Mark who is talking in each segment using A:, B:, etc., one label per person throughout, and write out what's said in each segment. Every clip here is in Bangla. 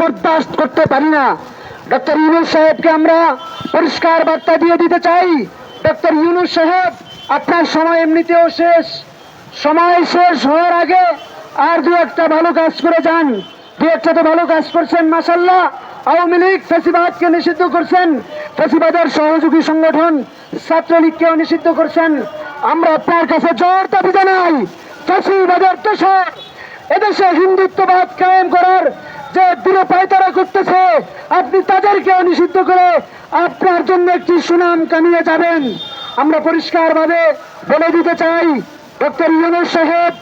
A: বরদাস্ত করতে পারি না। ডক্টর ইউনুস সাহেবকে আমরা পরিষ্কার বার্তা দিয়ে দিতে চাই। ডক্টর ইউনুস সাহেব, আপনার সময় এমনিতেও শেষ। সময় শেষ হওয়ার আগে আর দু একটা ভালো কাজ করে যান। দু একটা তো ভালো কাজ করছেন মাসাল্লাহ আওয়ামী লীগ ফেসিবাদকে নিষিদ্ধ করছেন। ফেসিবাদের সহযোগী সংগঠন ছাত্রলীগকেও নিষিদ্ধ করছেন। আমরা আপনার কাছে জোর দাবি জানাই, ফেসিবাদের দোষর। এদেশে হিন্দুত্ববাদ কায়েম করার যে পায়তারা করতেছে, আপনি তাদেরকেও নিষিদ্ধ করে আপনার জন্য একটি সুনাম কামিয়ে যাবেন। আমরা পরিষ্কারভাবে বলে দিতে চাই, ডক্টর ইউনুস সাহেব,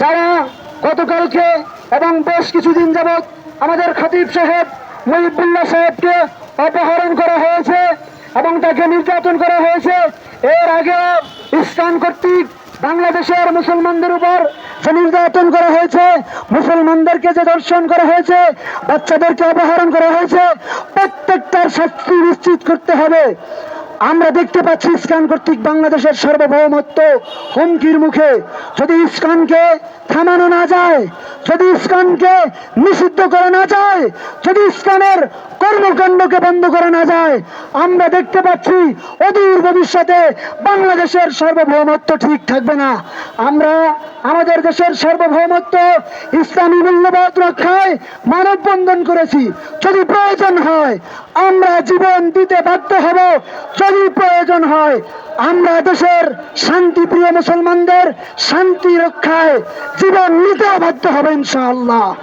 A: যারা গতকালকে এবং বেশ কিছুদিন যাবৎ আমাদের খতিব সাহেব, মহিবুল্লাহ সাহেবকে অপহরণ করা হয়েছে এবং তাকে নির্যাতন করা হয়েছে, এর আগে ইসলাম কর্তৃক বাংলাদেশের মুসলমানদের উপর যে নির্যাতন করা হয়েছে, মুসলমানদেরকে যে দর্শন করা হয়েছে, বাচ্চাদেরকে অপহরণ করা হয়েছে প্রত্যেকটার শাস্তি নিশ্চিত করতে হবে। আমরা দেখতে পাচ্ছি ইসকান কর্তৃক বাংলাদেশের সার্বভৌমত্ব হুমকির মুখে। যদি ইসকানকে থামানো না যায় যদি ইসকানকে নিষিদ্ধ করে না যায়, যদি ইসকানের কর্মকাণ্ডকে বন্ধ করে না যায়, আমরা দেখতে পাচ্ছি অদূর ভবিষ্যতে বাংলাদেশের সার্বভৌমত্ব ঠিক থাকবে না। আমরা আমাদের দেশের সার্বভৌমত্ব, ইসলামী মূল্যবোধ রক্ষায় মানববন্ধন করেছি। যদি প্রয়োজন হয়, আমরা জীবন দিতে বাধ্য হব। যদি প্রয়োজন হয়, আমরা দেশের শান্তি প্রিয় মুসলমানদের শান্তি রক্ষায় জীবন নিতে বাধ্য হবে ইনশাআল্লাহ।